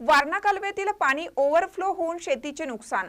वारणा कालव्यातील पाणी ओव्हरफ्लो होऊन शेतीचे नुकसान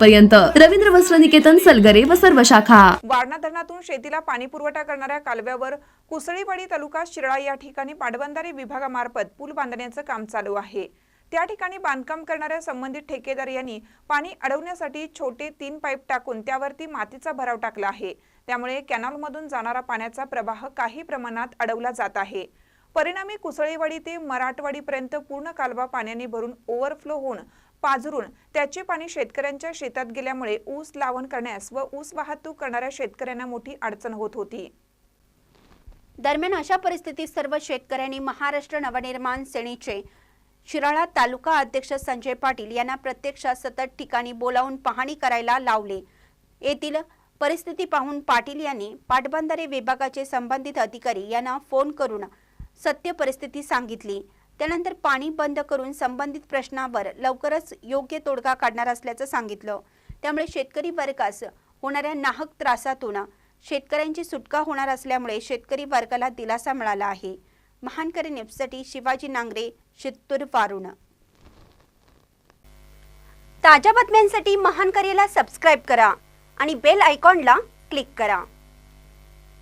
पर्यंत रवींद्र वस्त्र निकेतन सलगरे व सर्व शाखा. वारणा धरणातून शेतीला पाणी पुरवठा करणाऱ्या कालव्यावर कुसळीवाडी तालुका शिराळा या ठिकाणी पाटबंधारे विभागामार्फत पूल बांधण्याचं काम चालू आहे. त्या ठिकाणी बांधकाम करणाऱ्या संबंधित ठेकेदार यांनी पाणी अडवण्यासाठी छोटे तीन पाईप टाकून त्यावरती मातीचा भराव टाकला आहे. त्यामुळे कॅनॉलमधून जाणारा पाण्याचा प्रवाह काही प्रमाणात अडवला जात आहे. परिणामी कुसळीवाडी ते मराठवाडीपर्यंत पूर्ण कालवा पाण्याने भरून ओव्हरफ्लो होऊन पाझरून त्याचे पाणी शेतकऱ्यांच्या शेतात गेल्यामुळे ऊस लावण करण्यास व ऊस वाहतूक करणाऱ्या शेतकऱ्यांना मोठी अडचण होत होती. दरम्यान अशा परिस्थितीत सर्व शेतकऱ्यांनी महाराष्ट्र नवनिर्माण सेनेचे शिराळा तालुका अध्यक्ष संजय पाटील यांना प्रत्यक्षात सतत ठिकाणी बोलावून पाहणी करायला लावले. येथील परिस्थिती पाहून पाटील यांनी पाटबंधारे विभागाचे संबंधित अधिकारी यांना फोन करून सत्य परिस्थिती सांगितली. त्यानंतर पाणी बंद करून संबंधित प्रश्नावर लवकरच योग्य तोडगा काढणार असल्याचं सांगितलं. त्यामुळे शेतकरी वर्गास होणाऱ्या नाहक त्रासातून शेतकऱ्यांची सुटका होणार असल्यामुळे शेतकरी वर्गाला दिलासा मिळाला आहे. महानकरी न्यूजसाठी शिवाजी नांगरे शित्तूर वारुण. ताज्या बातम्यांसाठी महानकरीला सबस्क्राईब करा आणि बेल आयकॉनला क्लिक करा.